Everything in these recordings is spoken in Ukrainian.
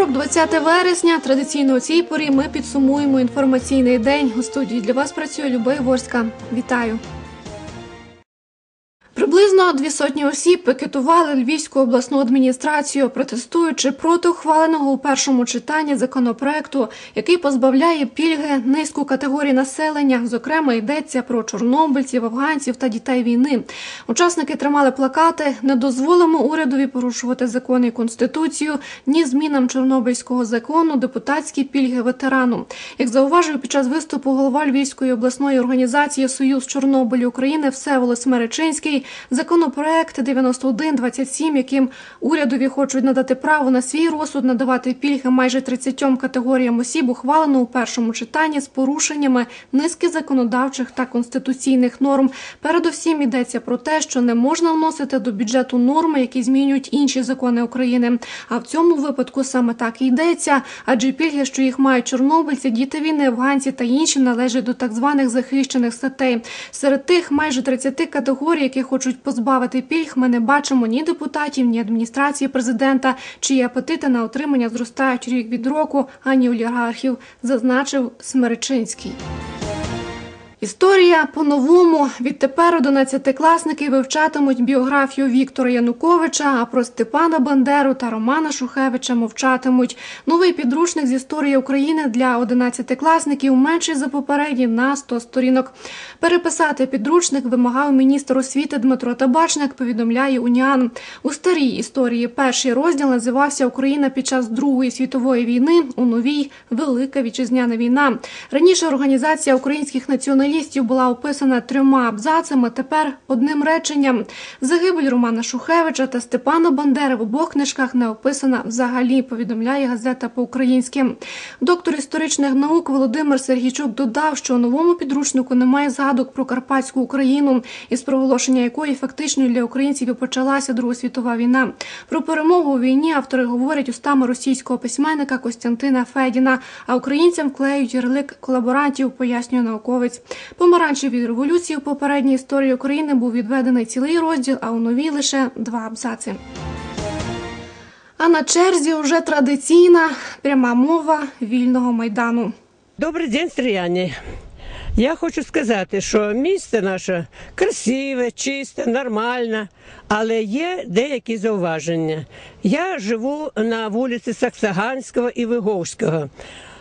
Вівторок, 20 вересня. Традиційно у цій порі ми підсумуємо інформаційний день. У студії для вас працює Любов Ворська. Вітаю. Дві сотні осіб пикетували Львівську обласну адміністрацію, протестуючи проти ухваленого у першому читанні законопроекту, який позбавляє пільги низку категорій населення. Зокрема, йдеться про чорнобильців, афганців та дітей війни. Учасники тримали плакати: не дозволимо урядові порушувати закони і конституцію, ні змінам чорнобильського закону, депутатські пільги ветерану. Як зауважив під час виступу голова Львівської обласної організації Союз Чорнобилю України Всеволод Смеречинський, законопроект 9127, яким урядові хочуть надати право на свій розсуд надавати пільги майже 30 категоріям осіб, ухвалено у першому читанні з порушеннями низки законодавчих та конституційних норм. Передусім йдеться про те, що не можна вносити до бюджету норми, які змінюють інші закони України. А в цьому випадку саме так і йдеться, адже пільги, що їх мають чорнобильці, діти війни, афганці та інші належать до так званих захищених статей. Серед тих майже 30 категорій, які хочуть позбавити пільг, ми не бачимо ні депутатів, ні адміністрації президента, чиї апетити на отримання зростають рік від року, ані олігархів, зазначив Смеречинський. Історія по-новому відтепер одинадцятикласники вивчатимуть біографію Віктора Януковича, а про Степана Бандеру та Романа Шухевича мовчатимуть. Новий підручник з історії України для одинадцятикласників менший за попередній на 100 сторінок. Переписати підручник вимагав міністр освіти Дмитро Табачник. Повідомляє Уніан. У старій історії перший розділ називався Україна під час Другої світової війни. У новій Велика вітчизняна війна. Раніше організація українських націоналістів журналістів була описана трьома абзацами. Тепер одним реченням загибель Романа Шухевича та Степана Бандери в обох книжках не описана взагалі. Повідомляє газета по-українськи. Доктор історичних наук Володимир Сергійчук додав, що у новому підручнику немає згадок про Карпатську Україну, із проголошення якої фактично для українців і почалася Друга світова війна. Про перемогу у війні автори говорять устами російського письменника Костянтина Федіна. А українцям вклеють ярлик колаборантів, пояснює науковець. Помаранчевій революції в попередній історії України був відведений цілий розділ, а у новій лише два абзаци. А на черзі вже традиційна пряма мова вільного майдану. Добрий день, стріяні. Я хочу сказати, що місто наше красиве, чисте, нормальне, але є деякі зауваження. Я живу на вулиці Саксаганського і Виговського.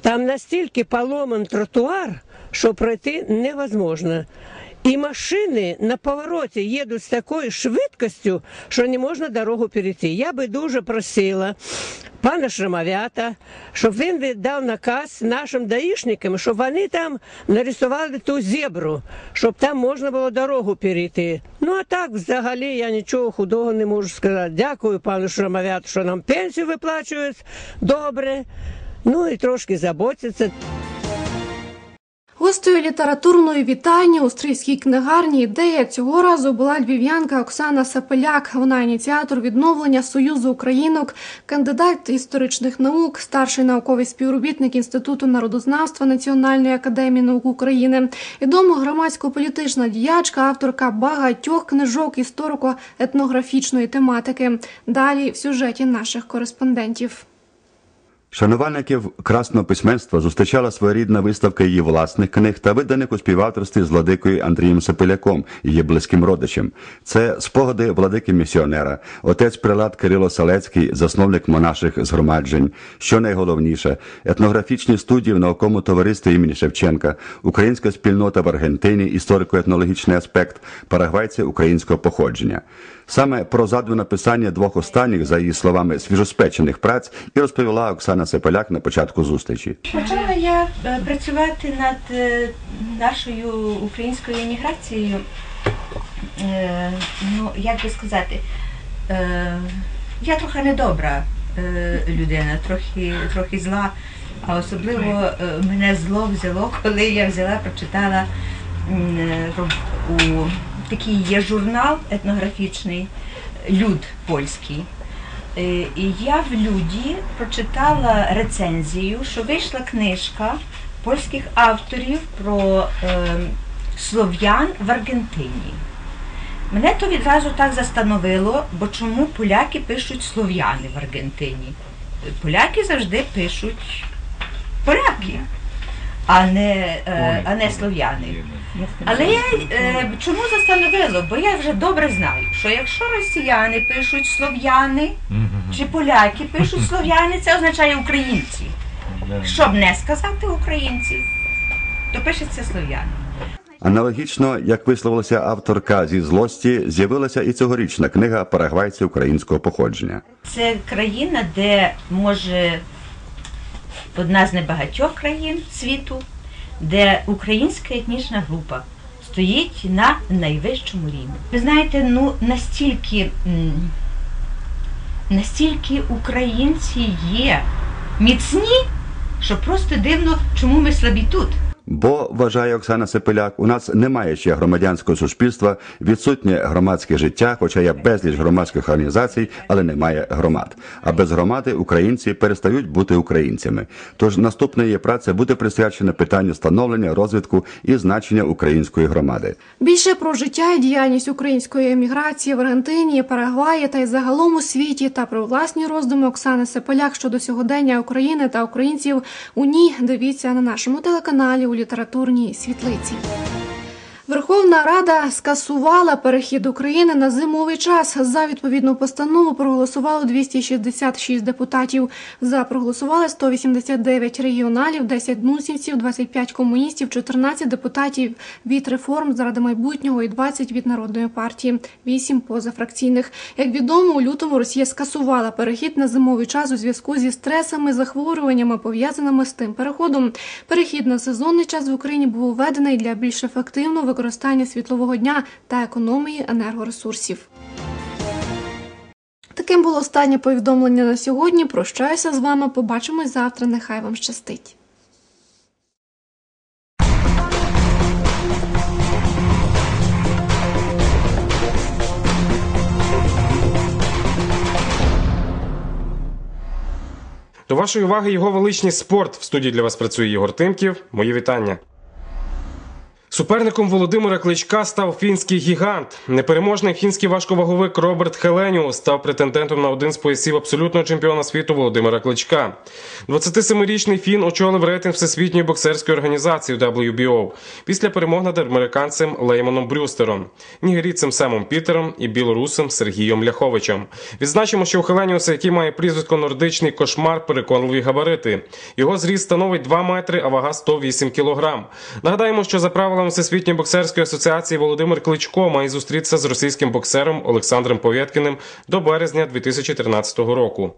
Там настільки поломан тротуар, що пройти невозможно. І машини на повороті їдуть з такою швидкістю, що не можна дорогу перейти. Я би дуже просила пана Шрамовята, щоб він віддав наказ нашим даїшникам, щоб вони там нарисували ту зебру, щоб там можна було дорогу перейти. Ну а так, взагалі, я нічого худого не можу сказати. Дякую пану Шрамовяту, що нам пенсію виплачують добре. Ну і трошки заботяться. Гостею літературної вітання у стрийській книгарні ідея цього разу була львів'янка Оксана Сапеляк. Вона ініціатор відновлення Союзу Українок, кандидат історичних наук, старший науковий співробітник Інституту народознавства Національної академії наук України, відома громадсько-політична діячка, авторка багатьох книжок історико-етнографічної тематики. Далі в сюжеті наших кореспондентів. Шанувальників красного письменства зустрічала своєрідна виставка її власних книг та виданих у співавторстві з владикою Андрієм Сапеляком, її близьким родичем. Це спогади владики місіонера, отець прилад Кирило Салецький, засновник монаших згромаджень. Що найголовніше, етнографічні студії в науковому товаристві імені Шевченка, українська спільнота в Аргентині, історико-етнологічний аспект, парагвайці українського походження. Саме про задву написання двох останніх, за її словами, свіжоспечених праць і розповіла Оксана Сепеляк на початку зустрічі. Почала я е, працювати над е, нашою українською еміграцією. Е, Ну, як би сказати, я трохи недобра людина, трохи, трохи зла, а особливо мене зло взяло, коли я взяла, прочитала у такий є журнал етнографічний Люд польський. Е, я в люді прочитала рецензію, що вийшла книжка польських авторів про е, слов'ян в Аргентині. Мене то відразу так застановило, бо чому поляки пишуть слов'яни в Аргентині? поляки завжди пишуть поляки, а не, е, а не слов'яни. Але я е, чому застановило? Бо я вже добре знаю, що якщо росіяни пишуть слов'яни чи поляки пишуть слов'яни, це означає українці. Щоб не сказати українці, то пишеться слов'яни. Аналогічно, як висловилася авторка зі злості, з'явилася і цьогорічна книга Парагвайці українського походження. Це країна, де може одна з небагатьох країн світу, де українська етнічна група стоїть на найвищому рівні. Ви знаєте, ну настільки, настільки українці є міцні, що просто дивно, чому ми слабі тут. Бо, вважає Оксана Сепеляк, у нас немає ще громадянського суспільства, відсутнє громадське життя, хоча є безліч громадських організацій, але немає громад. А без громади українці перестають бути українцями. Тож наступна її праця буде присвячена питанню становлення, розвитку і значення української громади. Більше про життя і діяльність української еміграції в Аргентині, Парагваї та й загалом у світі та про власні роздуми Оксани Сеполяк щодо сьогодення України та українців у ній дивіться на нашому телеканалі літературній світлиці. Верховна Рада скасувала перехід України на зимовий час. За відповідну постанову проголосувало 266 депутатів. За проголосували 189 регіоналів, 10 нусівців, 25 комуністів, 14 депутатів від реформ заради майбутнього і 20 від народної партії, 8 позафракційних. Як відомо, у лютому Росія скасувала перехід на зимовий час у зв'язку зі стресами, захворюваннями пов'язаними з тим переходом. Перехід на сезонний час в Україні був введений для більш ефективного використання світлового дня та економії енергоресурсів. Таким було останнє повідомлення на сьогодні. Прощаюся з вами. Побачимось завтра. Нехай вам щастить. До вашої уваги його величність спорт. В студії для вас працює Єгор Тимків. Мої вітання. Суперником Володимира Кличка став фінський гігант. Непереможний фінський важковаговик Роберт Хеленіус став претендентом на один з поясів абсолютного чемпіона світу Володимира Кличка. 27-річний фін очолив рейтинг Всесвітньої боксерської організації WBO після перемог над американцем Леймоном Брюстером, нігерійцем Семом Пітером і білорусом Сергієм Ляховичем. Відзначимо, що у Хеленіуса, який має прізвисько нордичний кошмар, переконливі габарити. Його зріст становить 2 метри, а вага 108 кілограм. Нагадаємо, що за правилами Всесвітньої боксерської асоціації Володимир Кличко має зустрітися з російським боксером Олександром Повєткіним до березня 2013 року.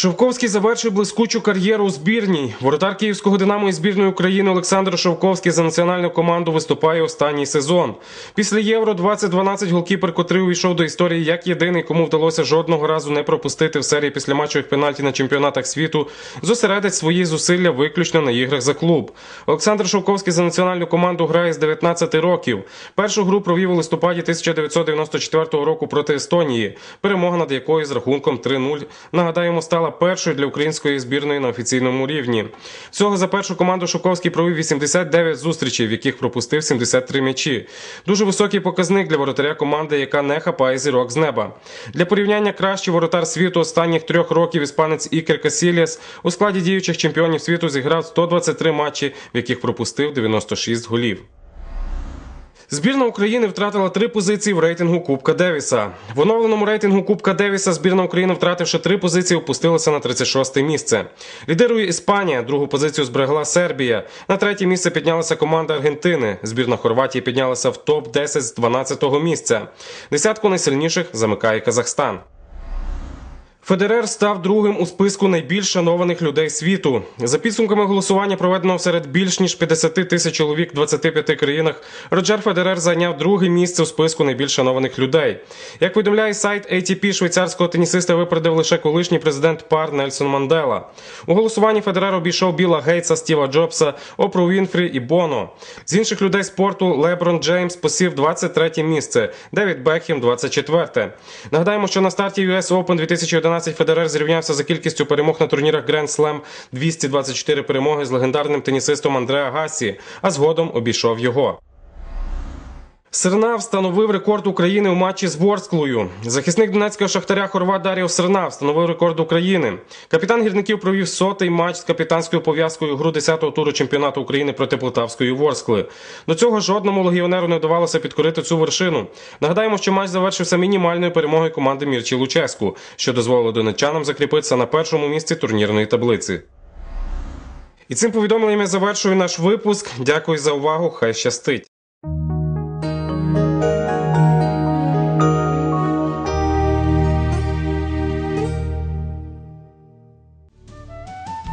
Шовковський завершив блискучу кар'єру у збірній. Воротар київського динамо і збірної України Олександр Шовковський за національну команду виступає останній сезон. Після євро 2012 голкіпер, котрий увійшов до історії як єдиний, кому вдалося жодного разу не пропустити в серії післяматчевих пенальті на чемпіонатах світу, зосередить свої зусилля виключно на іграх за клуб. Олександр Шовковський за національну команду грає з 19 років. Першу гру провів у листопаді 1994 року проти Естонії, перемога над якою з рахунком 3-0, нагадаємо, стала першою для української збірної на офіційному рівні. Всього за першу команду Шовковський провів 89 зустрічей, в яких пропустив 73 м'ячі. Дуже високий показник для воротаря команди, яка не хапає зірок з неба. Для порівняння кращий воротар світу останніх трьох років іспанець Ікер Касіліас у складі діючих чемпіонів світу зіграв 123 матчі, в яких пропустив 96 голів. Збірна України втратила три позиції в рейтингу Кубка Девіса. В оновленому рейтингу Кубка Девіса збірна України, втративши три позиції, опустилася на 36 місце. Лідирує Іспанія, другу позицію зберегла Сербія. На третє місце піднялася команда Аргентини. Збірна Хорватії піднялася в топ 10 з 12-го місця. Десятку найсильніших замикає Казахстан. Федерер став другим у списку найбільш шанованих людей світу. За підсумками голосування, проведеного серед більш ніж 50 тисяч чоловік в 25 країнах, Роджер Федерер зайняв друге місце у списку найбільш шанованих людей. Як повідомляє сайт ATP, швейцарського тенісиста випередив лише колишній президент пар Нельсон Мандела. У голосуванні Федерер обійшов Біла Гейтса, Стіва Джобса, Опру Вінфрі і Боно. З інших людей спорту Леброн Джеймс посів 23 місце, Девід Бекхем – 24. Нагадаємо, що на старті US Open 2011 Федерер зрівнявся за кількістю перемог на турнірах Grand Slam 224 перемоги з легендарним тенісистом Андреа Гасі, а згодом обійшов його. Серна встановив рекорд України у матчі з Ворсклою. Захисник донецького шахтаря Хорват Даріо Серна встановив рекорд України. Капітан гірників провів сотий матч з капітанською пов'язкою гру 10-го туру чемпіонату України проти Полтавської Ворскли. До цього жодному легіонеру не вдавалося підкорити цю вершину. Нагадаємо, що матч завершився мінімальною перемогою команди Мірчі Луческу, що дозволило донеччанам закріпитися на першому місці турнірної таблиці. І цим повідомленням я завершую наш випуск. Дякую за увагу. Хай щастить.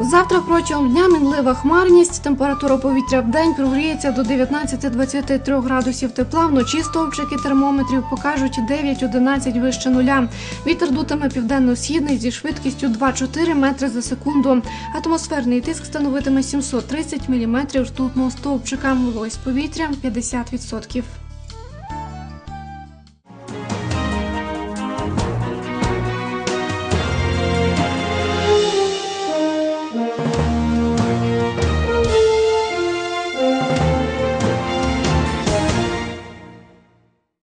Завтра протягом дня мінлива хмарність, температура повітря в день прогріється до 19-23 градусів тепла. Вночі стовпчики термометрів покажуть 9-11 вище нуля. Вітер дутиме південно-східний зі швидкістю 2-4 метри за секунду. Атмосферний тиск становитиме 730 міліметрів ртутного стовпчика. Вологість повітря 50%.